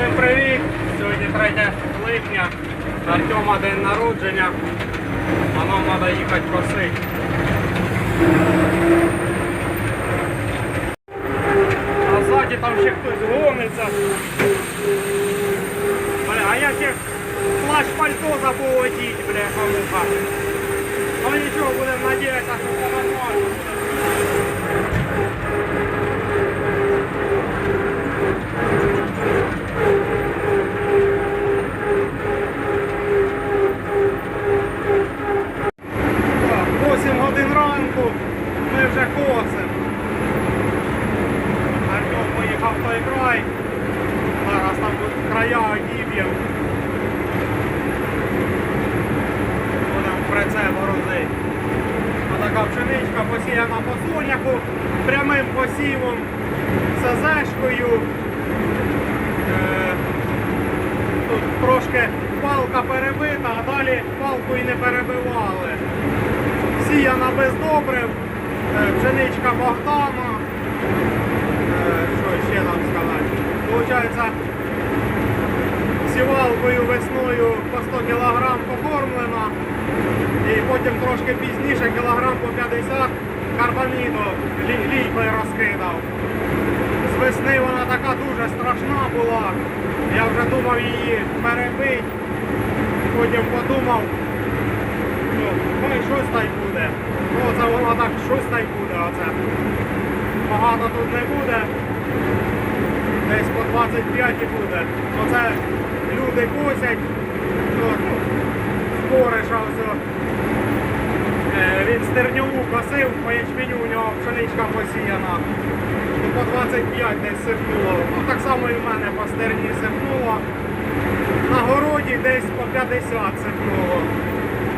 Всім привіт! Сьогодні 3 липня. Артема день народження. А нам треба їхати косити. А ззаді там ще хтось гониться. Бля, а я ще плащ пальто забув одіти, бля, хамуха. Ну нічого, будемо надіятися, що все нормально. Так, 8 годин ранку, ми вже косимо. Артем поїхав край. Зараз там края одіб'ємо. Будемо прицеп грузити. Отака пшеничка посіяна по соняху, прямим посівом, СЗшкою. Е, Тут трошки палка перебита, а далі палку і не перебивали. Сіяна без добрив, е, пшеничка Богдана. Е, Що ще нам сказати? Получається, сівалкою весною по 100 кг покормлена. І потім трошки пізніше кілограм по 50 карбаміду лі- лійкою розкидав. З весни вона така дуже страшна була. Я вже думав її перебити. Потім подумав, ну, і щось та й буде. Ну це воно так щось та й буде. Оце. Багато тут не буде. Десь по 25 і буде. Оце люди косять. Ну, ну, все. Е, Він стерньову косив, по ячменю у нього пшеничка посіяна. По 25 десь сипнуло. Ну так само і в мене по стерні сипнуло. На городі десь по 50 сипнуло.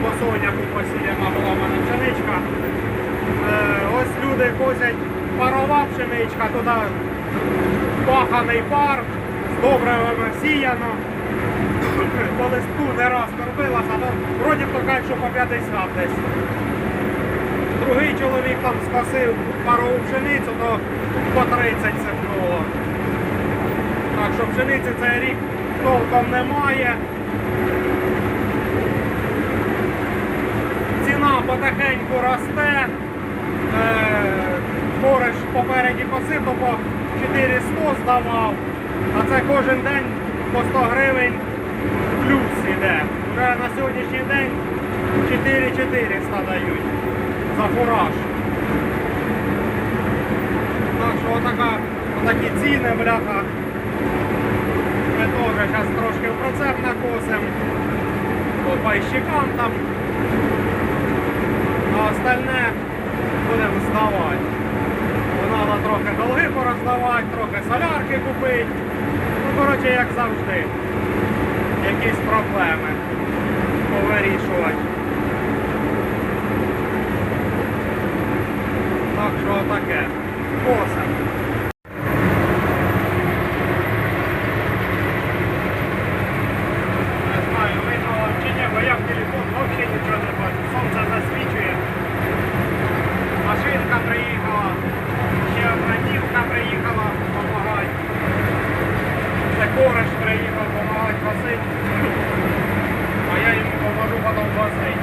По соняку посіяна була в мене пшеничка. Е, ось люди косять парова пшеничка, туди паханий пар, з добривами сіяно. По листку не раз торбилася, то вроді то кажуть, що по 50 десь. Другий чоловік там скосив парову пшеницю, то по 30 сипнуло. Так що пшениці цей рік толком немає. Ціна потихеньку росте. Е, Кореш попереді посив, то по 400 здавав, а це кожен день по 100 гривень плюс іде. Вже на сьогоднішній день 4400 дають за фураж. Так що отака, отакі ціни, бляха. Ми теж зараз трошки в процеп накосимо. По пайщикам там. А остальне будемо здавати. Треба трохи долги пороздавати, трохи солярки купити. Ну, коротше, як завжди. Якісь проблеми повирішувати. Так що таке. Косим. Не знаю, видно вам чи ні, бо я в телефон взагалі нічого не бачу. Сонце засвічує. Машинка приїхала, ще одна дівка приїхала допомагати. Це кореш приїхав допомагати косити. А я йому поможу потім косити.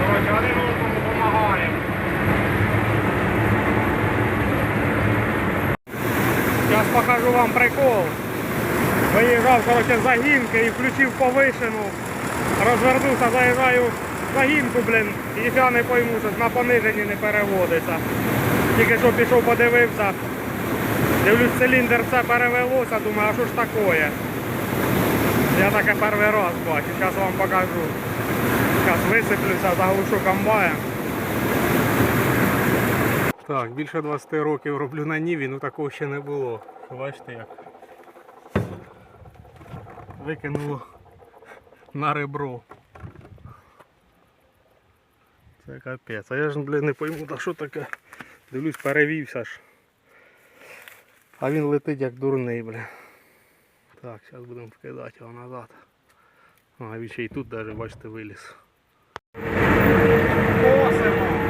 Коротше, один одному допомагаємо. Зараз покажу вам прикол. Загінки і включив повишену. Розвернувся, заїжджаю в загінку, блін, і я не пойму, що на пониженні не переводиться. Тільки що пішов, подивився. Дивлюсь, циліндр все перевелося, думаю, а що ж таке? Я таке перший раз бачу, зараз вам покажу. Зараз висиплюся, заглушу комбаєм. Так, більше 20 років роблю на Ніві, ну такого ще не було. Бачите як. Викинуло на ребро. Це капець. А я ж, блін, не пойму, та що таке. Дивлюсь, перевівся ж. А він летить як дурний, бля. Так, зараз будемо вкидати його назад. А він ще й тут навіть, бачите, виліз. Косимо.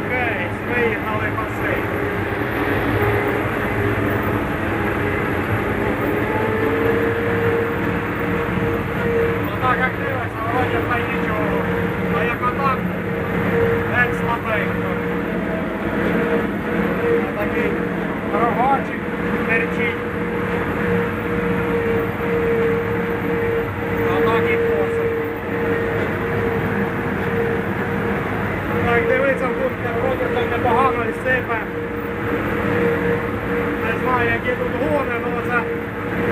Рондір і Кейс виїхали басейн. Ну так як дивиться, вроді та й нічого. А як отак, геть слабенько. А такий рогачик терчить. А так і косить. Так, дивиться, тут вроді там непогано і сипе. Не знаю, які тут гони, але це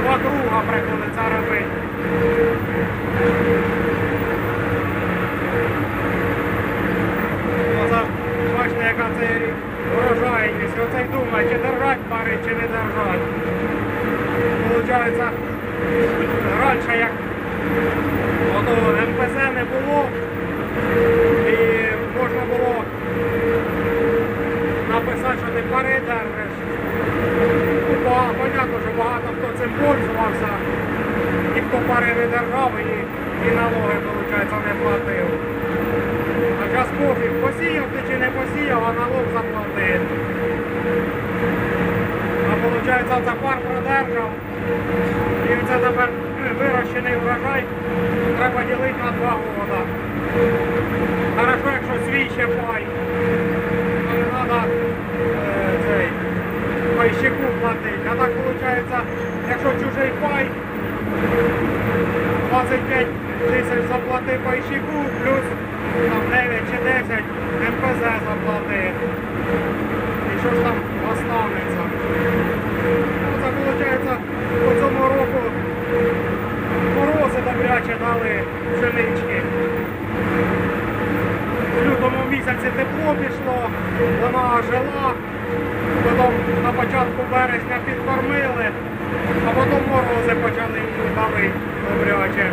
два круга приходиться робити. Оце, бачите, яка це врожайність. Оце й думає, чи пари, чи не держать. Получається, раніше як МПЗ не було, і можна було написати, що ти пари держиш. Ну, понятно, що багато хто цим пользувався, і хто пари не держав і, і налоги, виходить, не платив. А зараз пофіг, посіяв ти чи не посіяв, а налог заплатив. А виходить, це пар продержав. І це тепер вирощений врожай треба ділити на два роки. Хорошо, якщо свій ще пай, то не треба цей пайщику платити. А так виходить, якщо чужий пай, 25 тисяч заплати пайщику, плюс там 9 чи 10 МПЗ заплати. І що ж там останеться? Це виходить, по цьому року морози добряче дали пшенички. В лютому місяці тепло пішло, вона жила, потім на початку березня підкормили, а потім морози почали давити добряче.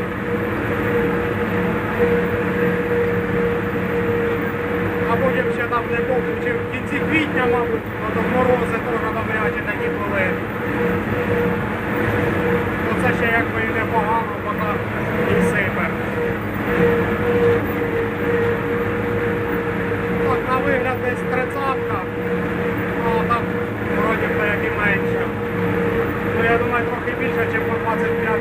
А потім ще там не помню, чи в кінці квітня, мабуть, потім морози теж добряче такі були. Оце ще якби і непогано, поки і сипе. Так, на вигляд десь тридцятка, а там вроді як і менше. Ну я думаю трохи більше, ніж по 25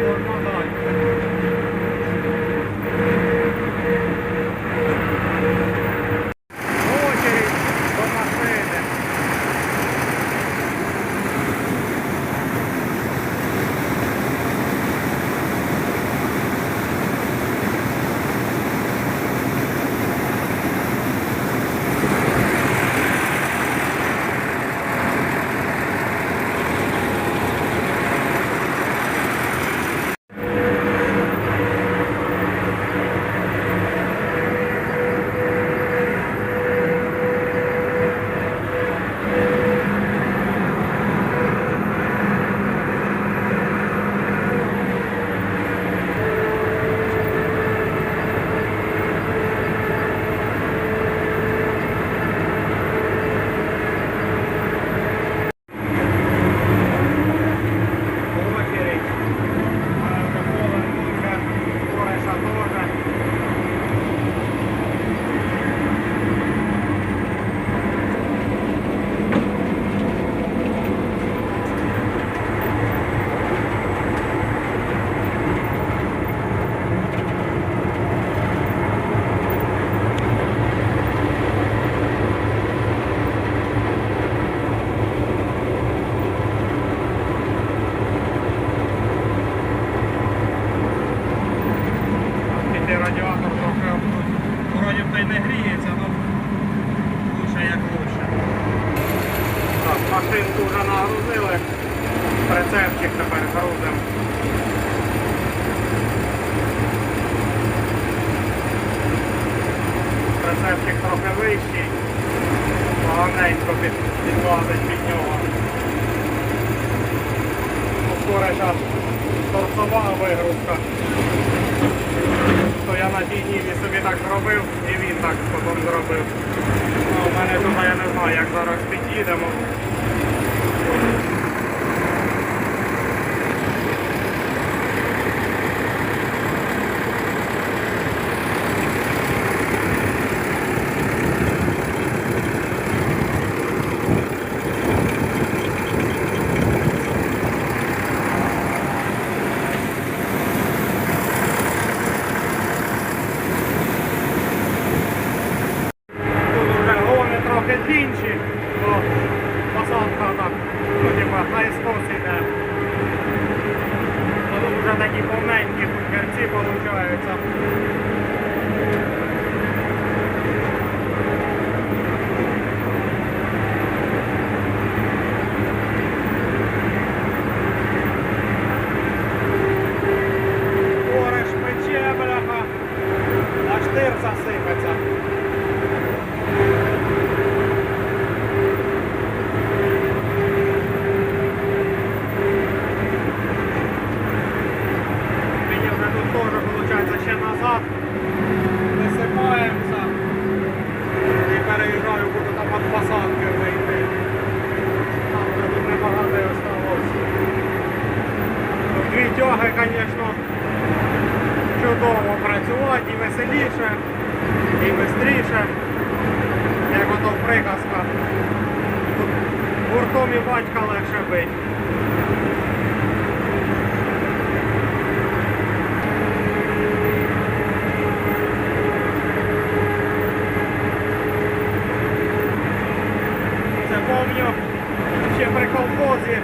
ще при колхозі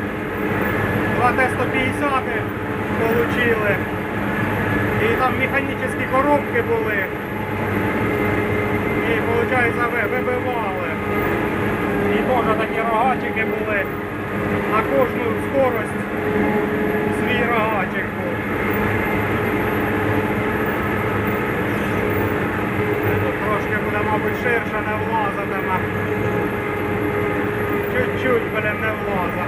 2Т-150 отримали. І там механічні коробки були. І, виходить, вибивали. І теж такі рогачики були. На кожну скорость свій рогачик був. Тут трошки буде, мабуть, ширше не влазитиме. Чуть-чуть, блин, не влаза.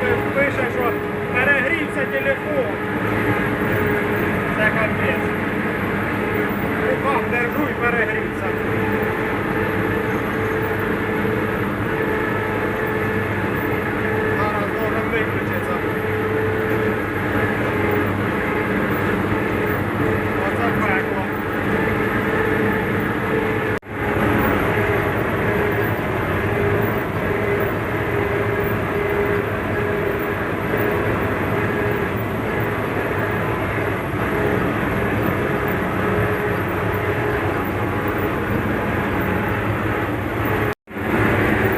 Тут Пише, що перегрівся телефон. Це капець. В руках держу і перегрівся. Зараз должен виключитися. Оце пекло.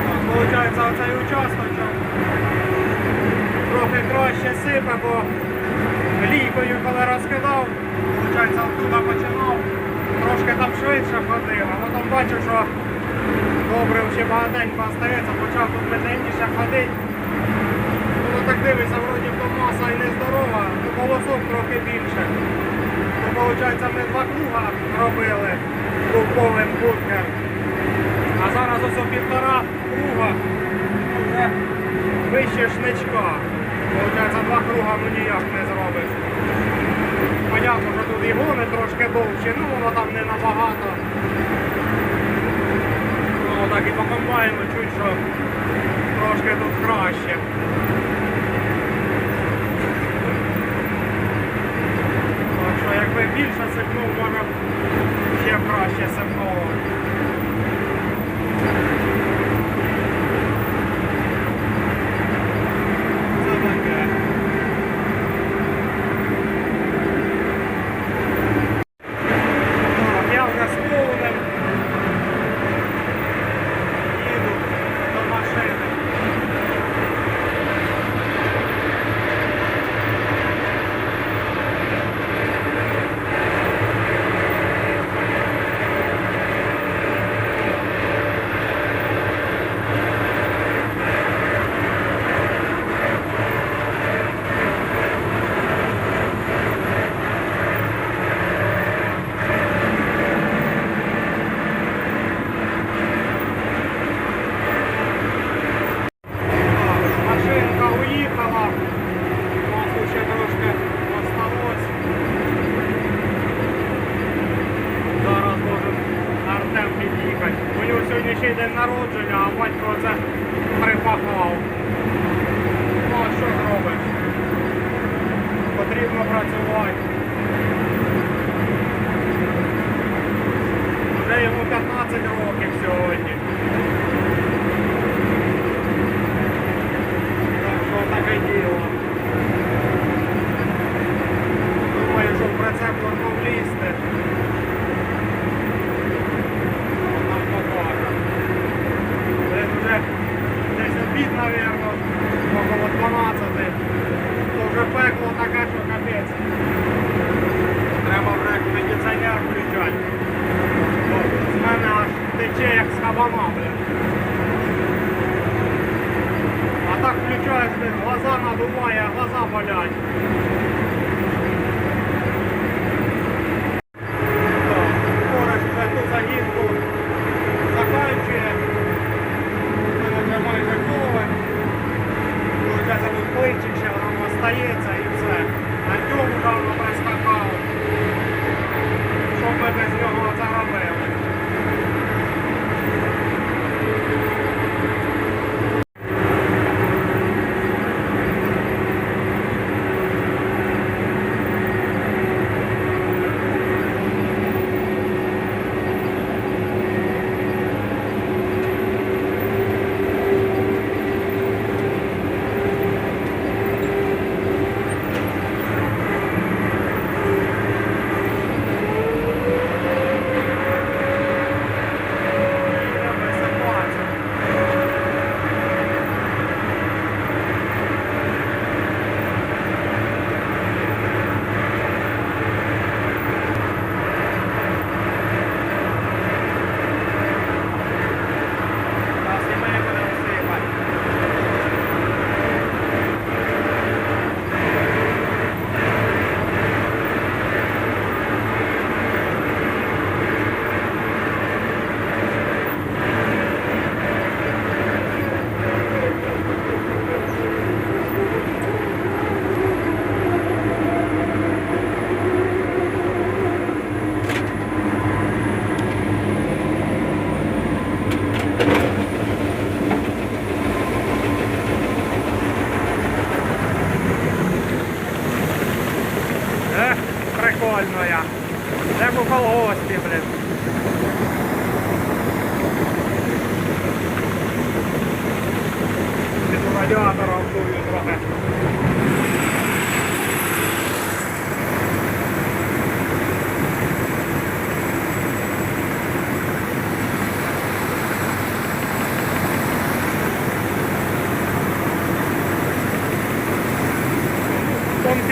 Так, Получається оцей участочок трохи краще сипе, бо лійкою коли розкидав, виходить, оттуда починав, трошки там швидше ходив, а потім бачу, що добре ще багатенько остається, почав тут медленніше ходити. Ну так дивишся, вроді то маса і не здорова, ну колосок трохи більше. Ну, виходить, ми два круга робили круговим кутком. А зараз ось півтора круга ну, вже вище шничка. Получається, два круга ну ніяк не зробиш. Понятно, що тут і гони трошки довші, ну воно там не набагато. Ну так і по комбайну чуть що трошки тут краще. Так що якби більше сипнув, може б ще краще сипнуло. вимає, глаза болять.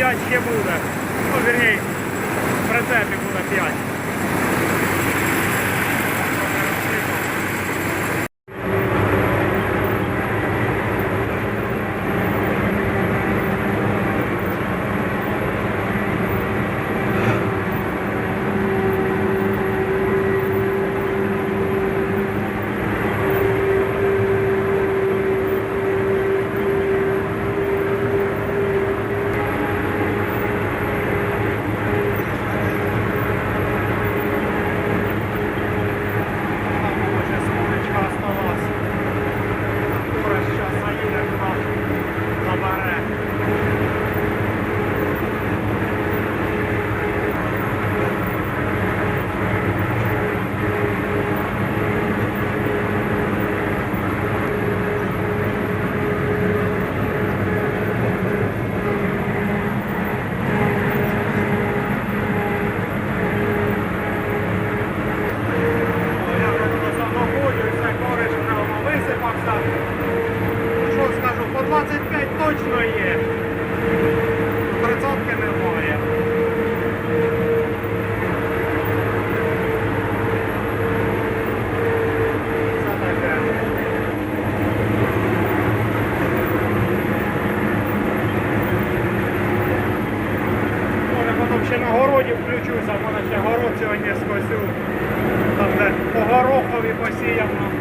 5 ще буде. Ну, вернее, процентів буде п'ять. Там де по горохові посіяно нам.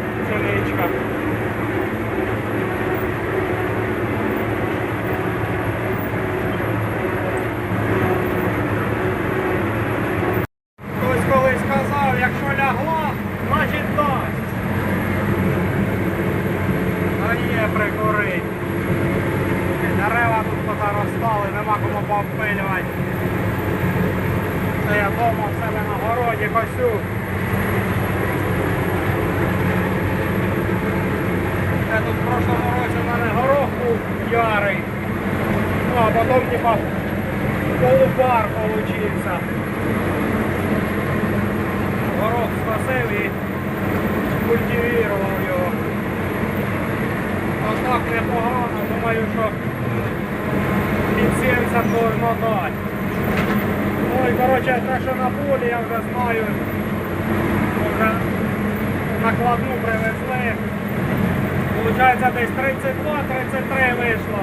Непогано, думаю, що під 70 можна дати. Ну і коротше, те, що на полі, я вже знаю. Вже накладну привезли. Получається десь 32-33 вийшло.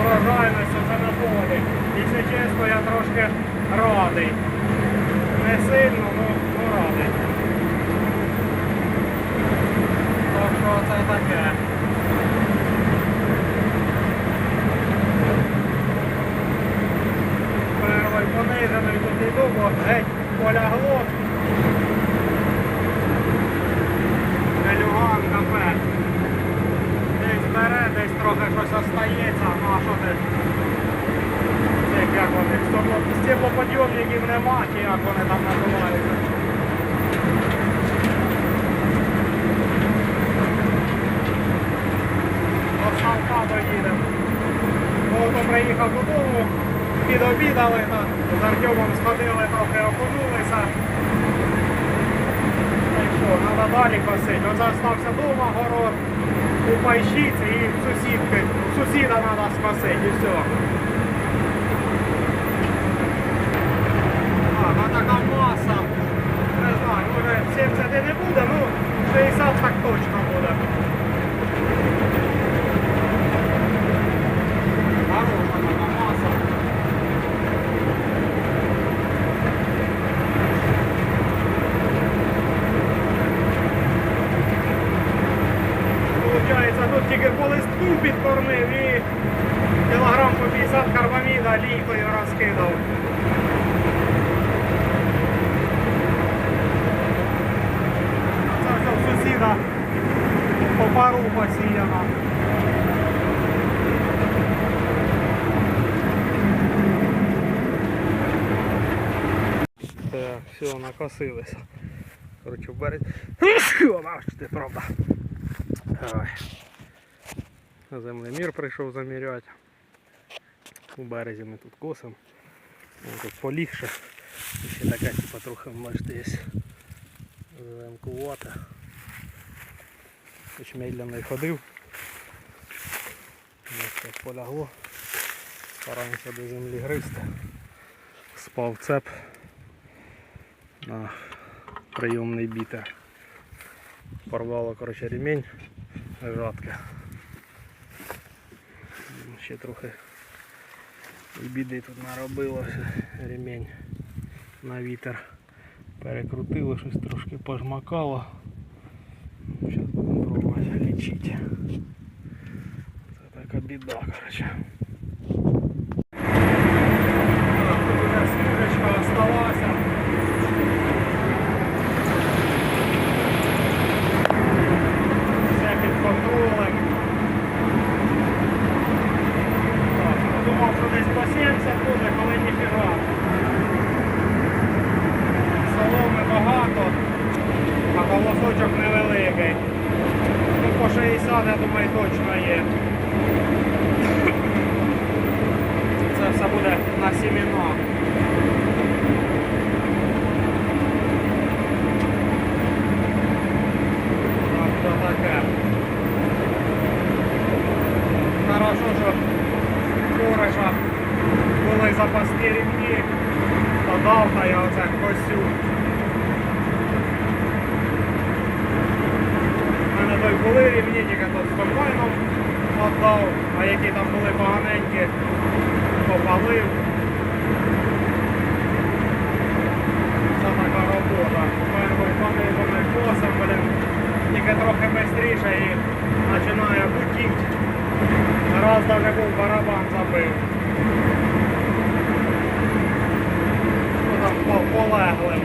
Урожайність це на полі. Якщо чесно, я трошки радий. Не сильно, ну, ну радий. Так що це таке. Перший понижений тут бо геть полягло. Елюган кафе. Десь бере, десь трохи щось остається, ну а що ти? Це як вони, степлоподйомників нема, чи як вони там називаються. До Салка доїдемо. Волко приїхав додому, підобідали, та з Артемом сходили, трохи окунулися. Та й що, треба далі косити. Оце остався вдома город у пайщиці і сусідки. Сусіда треба скосити і все. Так, а така маса. Не знаю, може 70 не буде, ну 60 так точно буде. Хороша така маса. Получається, тут тільки по листку підкормив і кілограм по 50 карбаміда лійкою розкидав. Це все в сусіда по пару посіяно. Накосилися. Коротше, в березі. Бачите, правда. Ой. Землемір прийшов заміряти. У березі ми тут косимо. Тут полігше. І ще таке, типа, трохи бачите, є замкувати. Хоч медленно й ходив. Ось так полягло. Стараємося до землі гризти. Спав цеп на прийомний бітер. Порвало коротше, ремінь жатки. Ще трохи і біди тут наробилося. Ремінь на вітер. Перекрутило, щось трошки пожмакало. Зараз будемо пробувати лічити. Це така біда, коротше. Я думаю, точно є. Це все буде на сімена. Так, то таке. Хорошо, що кореша були запасні рівні, то дав та я оце косю. У мене той були рівні, тільки тут з комбайном віддав, а які там були поганенькі, попалив. Це така робота. Перший понизаний косом, блин, тільки трохи швидше і починає бутіть. Раз даже був барабан забив. Ну там по- полеглим.